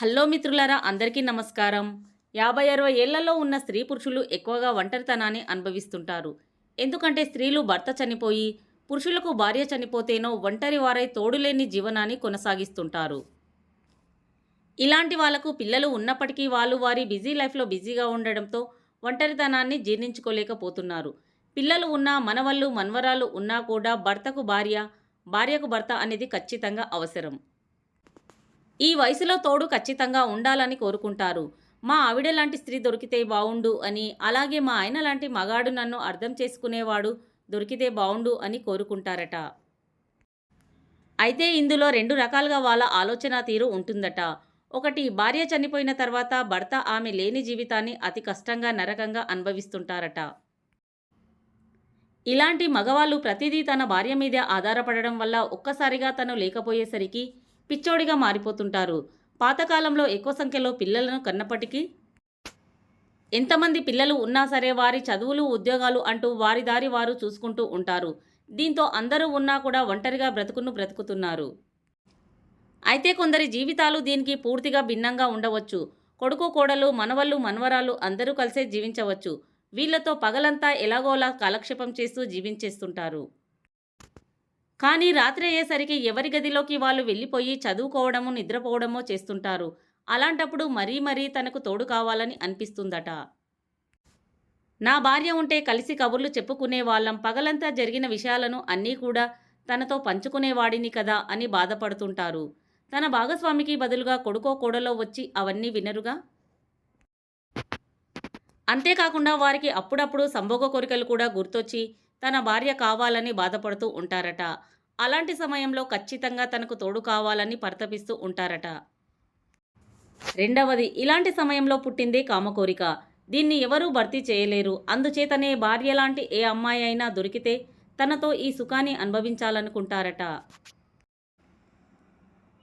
Hello మిత్రులారా అందరికీ నమస్కారం. యాభై అరవై ఏళ్ళలో ఉన్న స్త్రీ పురుషులు ఎక్కువగా ఒంటరితనాన్ని అనుభవిస్తుంటారు. ఎందుకంటే స్త్రీలు భర్త చనిపోయి పురుషులకు భార్య చనిపోతేనో ఒంటరి వారై తోడులేని జీవనాన్ని కొనసాగిస్తుంటారు. ఇలాంటి వాళ్ళకు పిల్లలు ఉన్నప్పటికీ వాళ్ళు వారి బిజీ లైఫ్లో బిజీగా ఉండడంతో ఒంటరితనాన్ని జీర్ణించుకోలేకపోతున్నారు. పిల్లలు ఉన్నా మనవళ్ళు మన్వరాలు ఉన్నా కూడా భర్తకు భార్య భార్యకు భర్త అనేది ఖచ్చితంగా అవసరం. ఈ వయసులో తోడు ఖచ్చితంగా ఉండాలని కోరుకుంటారు. మా ఆవిడ లాంటి స్త్రీ దొరికితే బావుండు అని అలాగే మా ఆయన లాంటి మగాడు నన్ను అర్థం చేసుకునేవాడు దొరికితే బావుండు అని కోరుకుంటారట. అయితే ఇందులో రెండు రకాలుగా వాళ్ళ ఆలోచన తీరు ఉంటుందట. ఒకటి భార్య చనిపోయిన తర్వాత భర్త ఆమె లేని జీవితాన్ని అతి కష్టంగా నరకంగా అనుభవిస్తుంటారట. ఇలాంటి మగవాళ్ళు ప్రతిదీ తన భార్య మీదే ఆధారపడడం వల్ల ఒక్కసారిగా తను లేకపోయేసరికి పిచ్చోడిగా మారిపోతుంటారు. పాతకాలంలో ఎక్కువ సంఖ్యలో పిల్లలను కన్నప్పటికీ ఎంతమంది పిల్లలు ఉన్నా సరే వారి చదువులు ఉద్యోగాలు అంటూ వారి దారి వారు చూసుకుంటూ ఉంటారు. దీంతో అందరూ ఉన్నా కూడా ఒంటరిగా బ్రతుకును బ్రతుకుతున్నారు. అయితే కొందరి జీవితాలు దీనికి పూర్తిగా భిన్నంగా ఉండవచ్చు. కొడుకు కోడలు మనవళ్ళు మనవరాలు అందరూ కలిసే జీవించవచ్చు. వీళ్ళతో పగలంతా ఎలాగోలా కాలక్షేపం చేస్తూ జీవించేస్తుంటారు. కానీ రాత్రి అయ్యేసరికి ఎవరి గదిలోకి వాళ్ళు వెళ్ళిపోయి చదువుకోవడము నిద్రపోవడమో చేస్తుంటారు. అలాంటప్పుడు మరీ మరీ తనకు తోడు కావాలని అనిపిస్తుందట. నా భార్య ఉంటే కలిసి కబుర్లు చెప్పుకునే వాళ్ళం. పగలంతా జరిగిన విషయాలను అన్నీ కూడా తనతో పంచుకునేవాడిని కదా అని బాధపడుతుంటారు. తన భాగస్వామికి బదులుగా కొడుకో కోడలో వచ్చి అవన్నీ వినరుగా? అంతేకాకుండా వారికి అప్పుడప్పుడు సంభోగ కోరికలు కూడా గుర్తొచ్చి తన భార్య కావాలని బాధపడుతూ ఉంటారట. అలాంటి సమయంలో ఖచ్చితంగా తనకు తోడు కావాలని పరితపిస్తూ ఉంటారట. రెండవది ఇలాంటి సమయంలో పుట్టిందే కామకోరిక దీన్ని ఎవరూ భర్తీ చేయలేరు. అందుచేతనే భార్య లాంటి ఏ అమ్మాయి అయినా దొరికితే తనతో ఈ సుఖాన్ని అనుభవించాలనుకుంటారట.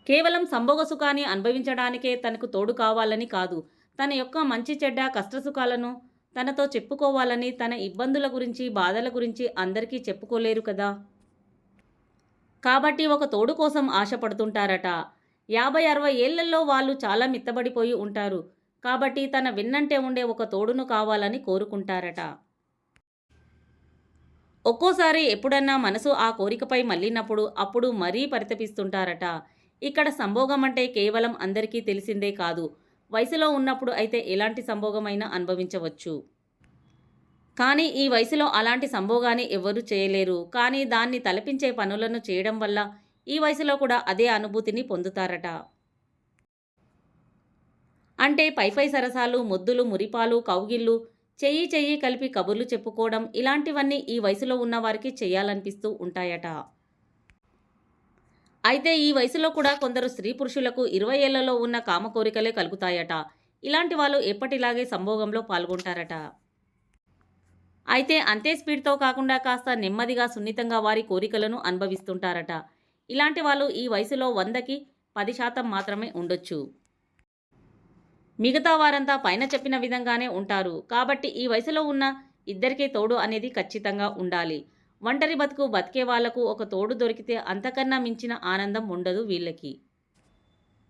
కేవలం సంభోగ సుఖాన్ని అనుభవించడానికే తనకు తోడు కావాలని కాదు. తన యొక్క మంచి చెడ్డ కష్టసుఖాలను తనతో చెప్పుకోవాలని తన ఇబ్బందుల గురించి బాధల గురించి అందరికీ చెప్పుకోలేరు కదా. కాబట్టి ఒక తోడు కోసం ఆశపడుతుంటారట. యాభై అరవై ఏళ్ళలో వాళ్ళు చాలా మిత్తబడిపోయి ఉంటారు. కాబట్టి తన విన్నంటే ఉండే ఒక తోడును కావాలని కోరుకుంటారట. ఒక్కోసారి ఎప్పుడన్నా మనసు ఆ కోరికపై మళ్ళినప్పుడు అప్పుడు మరీ పరితపిస్తుంటారట. ఇక్కడ సంభోగం అంటే కేవలం అందరికీ తెలిసిందే కాదు. వయసులో ఉన్నప్పుడు అయితే ఎలాంటి సంభోగమైనా అనుభవించవచ్చు. కానీ ఈ వయసులో అలాంటి సంభోగాన్ని ఎవ్వరూ చేయలేరు. కానీ దాన్ని తలపించే పనులను చేయడం వల్ల ఈ వయసులో కూడా అదే అనుభూతిని పొందుతారట. అంటే పైపై సరసాలు ముద్దులు మురిపాలు కౌగిళ్ళు చెయ్యి చెయ్యి కలిపి కబుర్లు చెప్పుకోవడం ఇలాంటివన్నీ ఈ వయసులో ఉన్నవారికి చేయాలనిపిస్తూ ఉంటాయట. అయితే ఈ వయసులో కూడా కొందరు స్త్రీ పురుషులకు ఇరవై ఏళ్ళలో ఉన్న కామ కోరికలే కలుగుతాయట. ఇలాంటి వాళ్ళు ఎప్పటిలాగే సంభోగంలో పాల్గొంటారట. అయితే అంతే స్పీడ్తో కాకుండా కాస్త నెమ్మదిగా సున్నితంగా వారి కోరికలను అనుభవిస్తుంటారట. ఇలాంటి వాళ్ళు ఈ వయసులో వందకి పది శాతం మాత్రమే ఉండొచ్చు. మిగతా వారంతా పైన చెప్పిన విధంగానే ఉంటారు. కాబట్టి ఈ వయసులో ఉన్న ఇద్దరికీ తోడు అనేది ఖచ్చితంగా ఉండాలి. ఒంటరి బతుకు బతికే వాళ్ళకు ఒక తోడు దొరికితే అంతకన్నా మించిన ఆనందం ఉండదు వీళ్ళకి.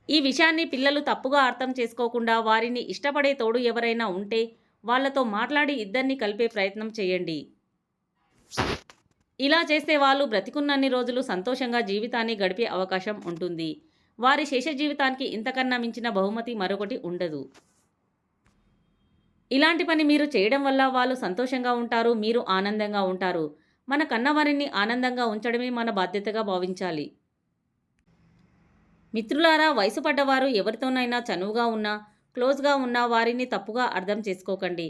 ఈ విషయాన్ని పిల్లలు తప్పుగా అర్థం చేసుకోకుండా వారిని ఇష్టపడే తోడు ఎవరైనా ఉంటే వాళ్ళతో మాట్లాడి ఇద్దరిని కలిపే ప్రయత్నం చేయండి. ఇలా చేస్తే వాళ్ళు బ్రతికున్నన్ని రోజులు సంతోషంగా జీవితాన్ని గడిపే అవకాశం ఉంటుంది. వారి శేష జీవితానికి ఇంతకన్నా మించిన బహుమతి మరొకటి ఉండదు. ఇలాంటి పని మీరు చేయడం వల్ల వాళ్ళు సంతోషంగా ఉంటారు మీరు ఆనందంగా ఉంటారు. మన కన్నవారిని ఆనందంగా ఉంచడమే మన బాధ్యతగా భావించాలి. మిత్రులారా వయసు పడ్డవారు ఎవరితోనైనా చనువుగా ఉన్నా క్లోజ్గా ఉన్న వారిని తప్పుగా అర్థం చేసుకోకండి.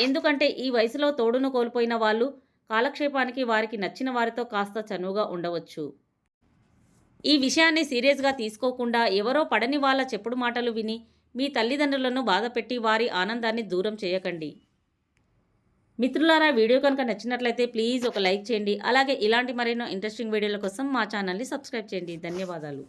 ఎందుకంటే ఈ వయసులో తోడును కోల్పోయిన వాళ్ళు కాలక్షేపానికి వారికి నచ్చిన వారితో కాస్త చనువుగా ఉండవచ్చు. ఈ విషయాన్ని సీరియస్గా తీసుకోకుండా ఎవరో పడని వాళ్ళ చెప్పుడు మాటలు విని మీ తల్లిదండ్రులను బాధపెట్టి వారి ఆనందాన్ని దూరం చేయకండి. మిత్రులారా వీడియో కనుక నచ్చినట్లయితే ప్లీజ్ ఒక లైక్ చేయండి. అలాగే ఇలాంటి మరెన్నో ఇంట్రెస్టింగ్ వీడియోల కోసం మా ఛానల్ని సబ్స్క్రైబ్ చేయండి. ధన్యవాదాలు.